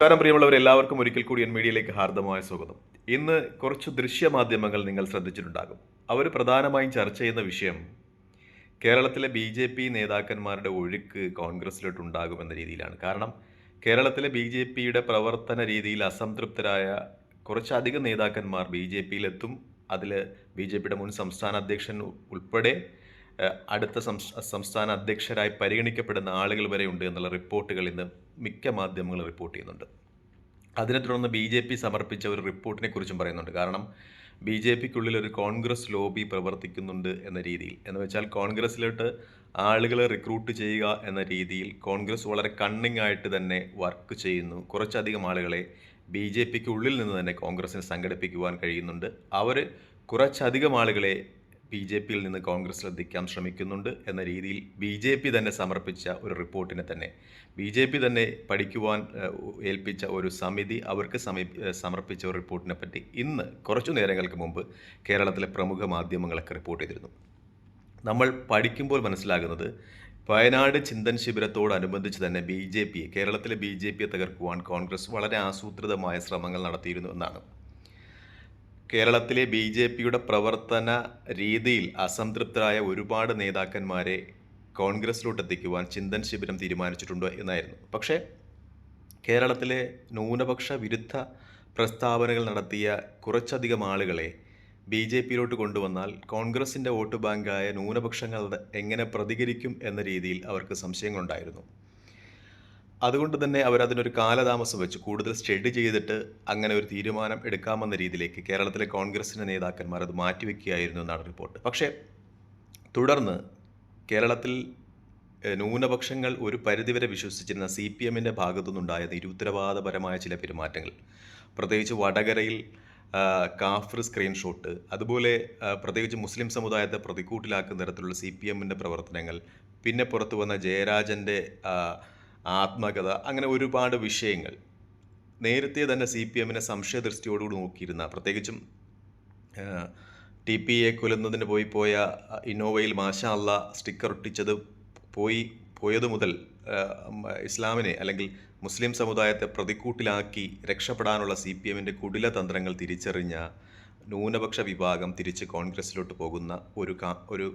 നമസ്കാരം പ്രിയമുള്ളവർ എല്ലാവർക്കും ഒരിക്കൽ കൂടി എൻ മീഡിയയിലേക്ക് ഹാർദമായ സ്വാഗതം. ഇന്ന് കുറച്ച് ദൃശ്യമാധ്യമങ്ങൾ നിങ്ങൾ ശ്രദ്ധിച്ചിട്ടുണ്ടാകും. അവർ പ്രധാനമായും ചർച്ച ചെയ്യുന്ന വിഷയം കേരളത്തിലെ ബി ജെ പി നേതാക്കന്മാരുടെ ഒഴുക്ക് കോൺഗ്രസിലോട്ട് എന്ന രീതിയിലാണ്. കാരണം കേരളത്തിലെ ബി ജെ പിയുടെ പ്രവർത്തന രീതിയിൽ അസംതൃപ്തരായ കുറച്ചധികം നേതാക്കന്മാർ ബി ജെ പിയിലെത്തും. അതിൽ ബി ജെ പിയുടെ മുൻ സംസ്ഥാന അധ്യക്ഷൻ ഉൾപ്പെടെ അടുത്ത സംസ്ഥാന അധ്യക്ഷരായി പരിഗണിക്കപ്പെടുന്ന ആളുകൾ വരെ ഉണ്ട് എന്നുള്ള റിപ്പോർട്ടുകൾ ഇന്ന് മിക്ക മാധ്യമങ്ങളും റിപ്പോർട്ട് ചെയ്യുന്നുണ്ട്. അതിനെ തുടർന്ന് ബി ജെ പി സമർപ്പിച്ച ഒരു റിപ്പോർട്ടിനെ കുറിച്ചും പറയുന്നുണ്ട്. കാരണം ബി ജെ പിക്കുള്ളിൽ ഒരു കോൺഗ്രസ് ലോബി പ്രവർത്തിക്കുന്നുണ്ട് എന്ന രീതിയിൽ. എന്ന് വെച്ചാൽ കോൺഗ്രസ്സിലോട്ട് ആളുകളെ റിക്രൂട്ട് ചെയ്യുക എന്ന രീതിയിൽ കോൺഗ്രസ് വളരെ കണ്ണിങ് ആയിട്ട് തന്നെ വർക്ക് ചെയ്യുന്നു. കുറച്ചധികം ആളുകളെ ബി ജെ പിക്ക് ഉള്ളിൽ നിന്ന് തന്നെ കോൺഗ്രസിനെ സംഘടിപ്പിക്കുവാൻ കഴിയുന്നുണ്ട്. അവർ കുറച്ചധികം ആളുകളെ ബി ജെ പിയിൽ നിന്ന് കോൺഗ്രസ്സിലെത്തിക്കാൻ ശ്രമിക്കുന്നുണ്ട് എന്ന രീതിയിൽ ബി ജെ പി തന്നെ സമർപ്പിച്ച ഒരു റിപ്പോർട്ടിനെ തന്നെ. ബി ജെ പി തന്നെ പഠിക്കുവാൻ ഏൽപ്പിച്ച ഒരു സമിതി അവർക്ക് സമീ സമർപ്പിച്ച ഒരു റിപ്പോർട്ടിനെ പറ്റി ഇന്ന് കുറച്ചു നേരങ്ങൾക്ക് മുമ്പ് കേരളത്തിലെ പ്രമുഖ മാധ്യമങ്ങളൊക്കെ റിപ്പോർട്ട് ചെയ്തിരുന്നു. നമ്മൾ പഠിക്കുമ്പോൾ മനസ്സിലാകുന്നത് വയനാട് ചിന്തൻ ശിബിരത്തോടനുബന്ധിച്ച് തന്നെ ബി ജെ പി കേരളത്തിലെ ബി ജെ പിയെ തകർക്കുവാൻ കോൺഗ്രസ് വളരെ ആസൂത്രിതമായ ശ്രമങ്ങൾ നടത്തിയിരുന്നു എന്നാണ്. കേരളത്തിലെ ബി ജെ പിയുടെ പ്രവർത്തന രീതിയിൽ അസംതൃപ്തരായ ഒരുപാട് നേതാക്കന്മാരെ കോൺഗ്രസിലോട്ട് എത്തിക്കുവാൻ ചിന്തൻ ശിബിരം തീരുമാനിച്ചിട്ടുണ്ട് എന്നായിരുന്നു. പക്ഷേ കേരളത്തിലെ ന്യൂനപക്ഷ വിരുദ്ധ പ്രസ്താവനകൾ നടത്തിയ കുറച്ചധികം ആളുകളെ ബി ജെ പിയിലോട്ട് കൊണ്ടുവന്നാൽ കോൺഗ്രസിന്റെ വോട്ട് ബാങ്കായ ന്യൂനപക്ഷങ്ങൾ എങ്ങനെ പ്രതികരിക്കും എന്ന രീതിയിൽ അവർക്ക് സംശയങ്ങളുണ്ടായിരുന്നു. അതുകൊണ്ട് തന്നെ അവരതിനൊരു കാലതാമസം വെച്ച്. കൂടുതൽ സ്റ്റഡി ചെയ്തിട്ട് അങ്ങനെ ഒരു തീരുമാനം എടുക്കാമെന്ന രീതിയിലേക്ക് കേരളത്തിലെ കോൺഗ്രസിന്റെ നേതാക്കന്മാർ അത് മാറ്റിവെക്കുകയായിരുന്നു എന്നാണ് റിപ്പോർട്ട്. പക്ഷേ തുടർന്ന് കേരളത്തിൽ ന്യൂനപക്ഷങ്ങൾ ഒരു പരിധിവരെ വിശ്വസിച്ചിരുന്ന സി പി എമ്മിന്റെ ഭാഗത്തുനിന്നുണ്ടായ നിരുത്തരവാദപരമായ ചില പെരുമാറ്റങ്ങൾ. പ്രത്യേകിച്ച് വടകരയിൽ കാഫർ സ്ക്രീൻഷോട്ട് അതുപോലെ പ്രത്യേകിച്ച് മുസ്ലിം സമുദായത്തെ പ്രതിക്കൂട്ടിലാക്കുന്ന തരത്തിലുള്ള സി പി എമ്മിന്റെ പ്രവർത്തനങ്ങൾ പിന്നെ പുറത്തു വന്ന ജയരാജന്റെ ആത്മകഥ അങ്ങനെ ഒരുപാട് വിഷയങ്ങൾ. നേരത്തെ തന്നെ സി പി എമ്മിനെ സംശയദൃഷ്ടിയോടുകൂടി നോക്കിയിരുന്ന പ്രത്യേകിച്ചും ടി പി എ കൊല്ലുന്നതിന് പോയി പോയ ഇന്നോവയിൽ മാഷാ അല്ല സ്റ്റിക്കർ ഒട്ടിച്ചത് പോയി പോയതു മുതൽ ഇസ്ലാമിനെ അല്ലെങ്കിൽ മുസ്ലിം സമുദായത്തെ പ്രതിക്കൂട്ടിലാക്കി രക്ഷപ്പെടാനുള്ള സി പി എമ്മിന്റെ കുടില തന്ത്രങ്ങൾ തിരിച്ചറിഞ്ഞ ന്യൂനപക്ഷ വിഭാഗം തിരിച്ച് കോൺഗ്രസ്സിലോട്ട് പോകുന്ന ഒരു ഒരു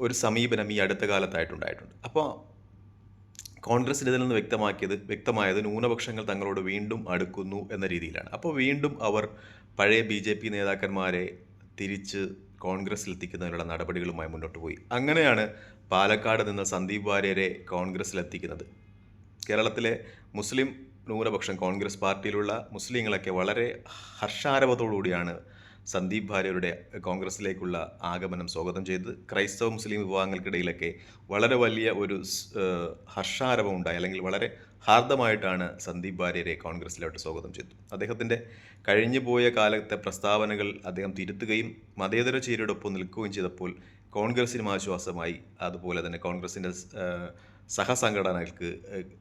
ഒരു സമീപനം ഈ അടുത്ത കാലത്തായിട്ടുണ്ടായിട്ടുണ്ട്. അപ്പോൾ കോൺഗ്രസിന് ഇതിൽ നിന്ന് വ്യക്തമാക്കിയത് വ്യക്തമായത് ന്യൂനപക്ഷങ്ങൾ തങ്ങളോട് വീണ്ടും അടുക്കുന്നു എന്ന രീതിയിലാണ്. അപ്പോൾ വീണ്ടും അവർ പഴയ ബി ജെ പി നേതാക്കന്മാരെ തിരിച്ച് കോൺഗ്രസ്സിലെത്തിക്കുന്നതിനുള്ള നടപടികളുമായി മുന്നോട്ട് പോയി. അങ്ങനെയാണ് പാലക്കാട് നിന്ന് സന്ദീപ് വാര്യരെ കോൺഗ്രസ്സിലെത്തിക്കുന്നത് കേരളത്തിലെ മുസ്ലിം ന്യൂനപക്ഷം കോൺഗ്രസ് പാർട്ടിയിലുള്ള മുസ്ലിങ്ങളൊക്കെ വളരെ ഹർഷാരവത്തോടുകൂടിയാണ് സന്ദീപ് ഭാര്യരുടെ കോൺഗ്രസ്സിലേക്കുള്ള ആഗമനം സ്വാഗതം ചെയ്ത് ക്രൈസ്തവ മുസ്ലിം വിഭാഗങ്ങൾക്കിടയിലൊക്കെ വളരെ വലിയ ഒരു ഹർഷാരവം ഉണ്ടായി അല്ലെങ്കിൽ വളരെ ഹാർദമായിട്ടാണ് സന്ദീപ് ഭാര്യരെ കോൺഗ്രസ്സിലോട്ട് സ്വാഗതം ചെയ്തു അദ്ദേഹത്തിന്റെ കഴിഞ്ഞു പോയ കാലത്തെ പ്രസ്താവനകൾ അദ്ദേഹം തിരുത്തുകയും മതേതര ചേരിയോടൊപ്പം നിൽക്കുകയും ചെയ്തപ്പോൾ കോൺഗ്രസിനും ആശ്വാസമായി. അതുപോലെ തന്നെ കോൺഗ്രസിന്റെ സഹസംഘടനകൾക്ക്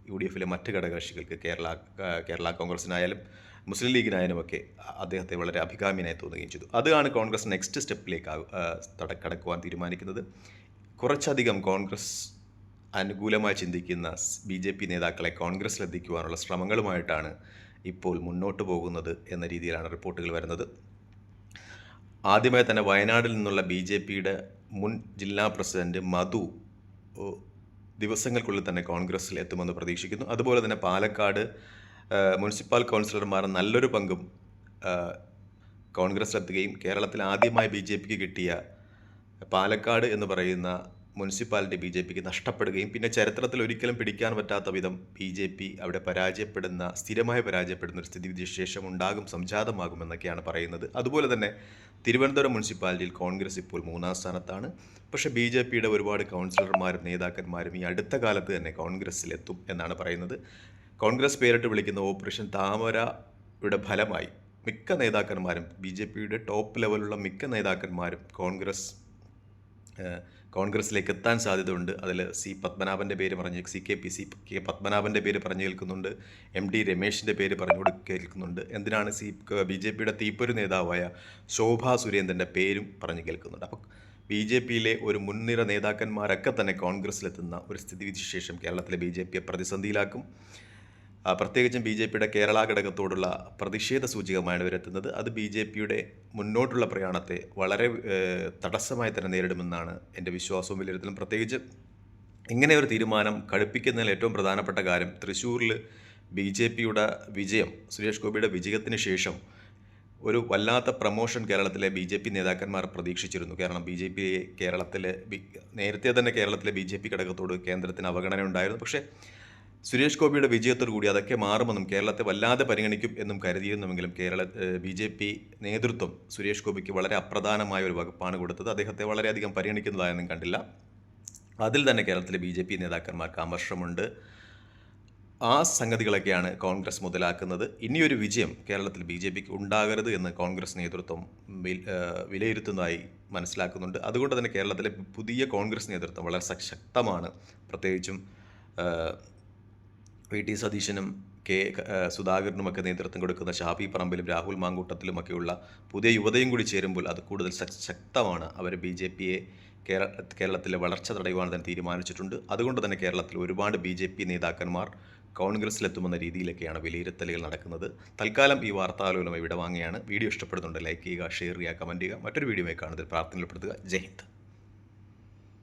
യു ഡി എഫിലെ മറ്റ് ഘടകകക്ഷികൾക്ക് കേരള കേരള കോൺഗ്രസിനായാലും മുസ്ലിം ലീഗിനായാലും ഒക്കെ അദ്ദേഹത്തെ വളരെ അഭികാമ്യനായി തോന്നുകയും ചെയ്തു. അതാണ് കോൺഗ്രസ് നെക്സ്റ്റ് സ്റ്റെപ്പിലേക്ക് കടക്കുവാൻ തീരുമാനിക്കുന്നത്. കുറച്ചധികം കോൺഗ്രസ് അനുകൂലമായി ചിന്തിക്കുന്ന ബി ജെ പി നേതാക്കളെ കോൺഗ്രസ്സിലെത്തിക്കുവാനുള്ള ശ്രമങ്ങളുമായിട്ടാണ് ഇപ്പോൾ മുന്നോട്ട് പോകുന്നത് എന്ന രീതിയിലാണ് റിപ്പോർട്ടുകൾ വരുന്നത്. ആദ്യമായി തന്നെ വയനാടിൽ നിന്നുള്ള ബി ജെ പിയുടെ മുൻ ജില്ലാ പ്രസിഡന്റ് മധു ദിവസങ്ങൾക്കുള്ളിൽ തന്നെ കോൺഗ്രസ്സിൽ എത്തുമെന്ന് പ്രതീക്ഷിക്കുന്നു. അതുപോലെ തന്നെ പാലക്കാട് മുനിസിപ്പൽ കൗൺസിലർമാർ നല്ലൊരു പങ്കും കോൺഗ്രസ് കോൺഗ്രസ്സിലെത്തുകയും കേരളത്തിൽ ആദ്യമായി ബി ജെ പിക്ക് കിട്ടിയ പാലക്കാട് എന്ന് പറയുന്ന മുനിസിപ്പാലിറ്റി ബി ജെ പിക്ക് നഷ്ടപ്പെടുകയും പിന്നെ ചരിത്രത്തിൽ ഒരിക്കലും പിടിക്കാൻ പറ്റാത്ത വിധം ബി ജെ പി അവിടെ പരാജയപ്പെടുന്ന സ്ഥിരമായി പരാജയപ്പെടുന്ന ഒരു സ്ഥിതി വിശേഷം ഉണ്ടാകും സംജാതമാകുമെന്നൊക്കെയാണ് പറയുന്നത്. അതുപോലെ തന്നെ തിരുവനന്തപുരം മുനിസിപ്പാലിറ്റിയിൽ കോൺഗ്രസ് ഇപ്പോൾ മൂന്നാം സ്ഥാനത്താണ്. പക്ഷേ ബി ജെ പിയുടെ ഒരുപാട് കൗൺസിലർമാരും നേതാക്കന്മാരും ഈ അടുത്ത കാലത്ത് തന്നെ കോൺഗ്രസ്സിലെത്തും എന്നാണ് പറയുന്നത്. കോൺഗ്രസ് പേരിട്ട് വിളിക്കുന്ന ഓപ്പറേഷൻ താമരയുടെ ഫലമായി മിക്ക നേതാക്കന്മാരും ബി ജെ പിയുടെ ടോപ്പ് ലെവലുള്ള മിക്ക നേതാക്കന്മാരും കോൺഗ്രസ് കോൺഗ്രസ്സിലേക്ക് എത്താൻ സാധ്യതയുണ്ട്. അതിൽ സി പത്മനാഭന്റെ പേര് പറഞ്ഞ് C K P C K പത്മനാഭന്റെ പേര് പറഞ്ഞു കേൾക്കുന്നുണ്ട്. എം ഡി രമേശിന്റെ പേര് പറഞ്ഞു കേൾക്കുന്നുണ്ട്. എന്തിനാണ് സി ബി ജെ പിയുടെ തീപ്പൊരു നേതാവായ ശോഭാ സുരേന്ദ്രന്റെ പേരും പറഞ്ഞു കേൾക്കുന്നുണ്ട്. അപ്പോൾ ബി ജെ പിയിലെ ഒരു മുൻനിര നേതാക്കന്മാരൊക്കെ തന്നെ കോൺഗ്രസ്സിലെത്തുന്ന ഒരു സ്ഥിതിവിശേഷം കേരളത്തിലെ ബി ജെ പിയെ പ്രതിസന്ധിയിലാക്കും. പ്രത്യേകിച്ചും ബി ജെ പിയുടെ കേരള ഘടകത്തോടുള്ള പ്രതിഷേധ സൂചികമാണ് ഇവരെത്തുന്നത് അത് ബി ജെ പിയുടെ മുന്നോട്ടുള്ള പ്രയാണത്തെ വളരെ തടസ്സമായി തന്നെ നേരിടുമെന്നാണ് എന്റെ വിശ്വാസവും വിലയിരുത്തലും. പ്രത്യേകിച്ച് ഇങ്ങനെ ഒരു തീരുമാനം കടുപ്പിക്കുന്നതിൽ ഏറ്റവും പ്രധാനപ്പെട്ട കാര്യം തൃശ്ശൂരിൽ ബി ജെ പിയുടെ വിജയം സുരേഷ് ഗോപിയുടെ വിജയത്തിന് ശേഷം ഒരു വല്ലാത്ത പ്രമോഷൻ കേരളത്തിലെ ബി ജെ പി നേതാക്കന്മാർ പ്രതീക്ഷിച്ചിരുന്നു. കാരണം ബി ജെ പി കേരളത്തിലെ നേരത്തെ തന്നെ കേരളത്തിലെ ബി ജെ പി ഘടകത്തോട് കേന്ദ്രത്തിന് അവഗണന ഉണ്ടായിരുന്നു. പക്ഷേ സുരേഷ് ഗോപിയുടെ വിജയത്തോടു കൂടി അതൊക്കെ മാറുമെന്നും കേരളത്തെ വല്ലാതെ പരിഗണിക്കും എന്നും കരുതിയിരുന്നുവെങ്കിലും കേരള ബി ജെ പി നേതൃത്വം സുരേഷ് ഗോപിക്ക് വളരെ അപ്രധാനമായ ഒരു വകുപ്പാണ് കൊടുത്തത്. അദ്ദേഹത്തെ വളരെയധികം പരിഗണിക്കുന്നതായൊന്നും കണ്ടില്ല. അതിൽ തന്നെ കേരളത്തിലെ ബി ജെ പി നേതാക്കന്മാർക്ക് അമർഷമുണ്ട്. ആ സംഗതികളൊക്കെയാണ് കോൺഗ്രസ് മുതലാക്കുന്നത്. ഇനിയൊരു വിജയം കേരളത്തിൽ ബി ജെ പിക്ക് ഉണ്ടാകരുത് എന്ന് കോൺഗ്രസ് നേതൃത്വം വിലയിരുത്തുന്നതായി മനസ്സിലാക്കുന്നുണ്ട്. അതുകൊണ്ട് തന്നെ കേരളത്തിലെ പുതിയ കോൺഗ്രസ് നേതൃത്വം വളരെ ശക്തമാണ് പ്രത്യേകിച്ചും വി ടി സതീശനും കെ സുധാകരനുമൊക്കെ നേതൃത്വം കൊടുക്കുന്ന ഷാഫി പറമ്പിലും രാഹുൽ മാങ്കൂട്ടത്തിലുമൊക്കെയുള്ള പുതിയ യുവതയും കൂടി ചേരുമ്പോൾ അത് കൂടുതൽ ശക്തമാണ്. അവർ ബി ജെ പിയെ കേരള കേരളത്തിലെ വളർച്ച തടയുവാൻ തന്നെ തീരുമാനിച്ചിട്ടുണ്ട്. അതുകൊണ്ട് തന്നെ കേരളത്തിൽ ഒരുപാട് ബി ജെ പി നേതാക്കന്മാർ കോൺഗ്രസിലെത്തുമെന്ന രീതിയിലൊക്കെയാണ് വിലയിരുത്തലുകൾ നടക്കുന്നത്. തൽക്കാലം ഈ വാർത്താലോലം ഇവിടെ വാങ്ങിയാണ് വീഡിയോ ഇഷ്ടപ്പെടുന്നുണ്ട് ലൈക്ക് ചെയ്യുക ഷെയർ ചെയ്യുക കമന്റ് ചെയ്യുക. മറ്റൊരു വീഡിയോ കാണുന്നതിൽ പ്രാർത്ഥനയിൽപ്പെടുത്തുക. ജയ് ഹിന്ദ്.